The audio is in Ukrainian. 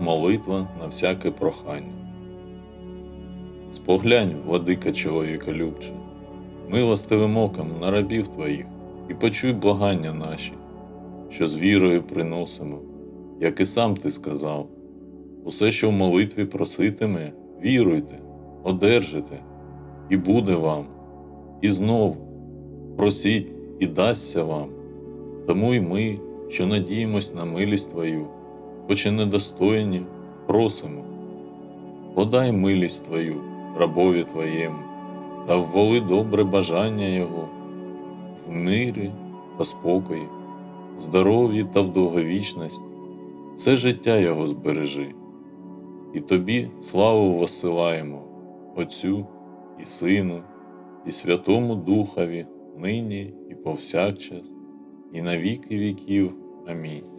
молитва на всяке прохання. Споглянь, владика чоловіка любче, милостивим оком на рабів твоїх, і почуй благання наші, що з вірою приносимо, як і сам ти сказав. Усе, що в молитві проситиме, віруйте, одержите, і буде вам. І знов просіть, і дасться вам. Тому й ми, що надіємось на милість Твою, хоч і недостойні, просимо. Подай милість Твою, рабові Твоєму, та вволи добре бажання Його, в мирі та спокої, здоров'ї та в довговічності, все життя Його збережи. І Тобі славу воссилаємо, Отцю і Сину, і Святому Духові, нині і повсякчас, і на віки віків. Амінь.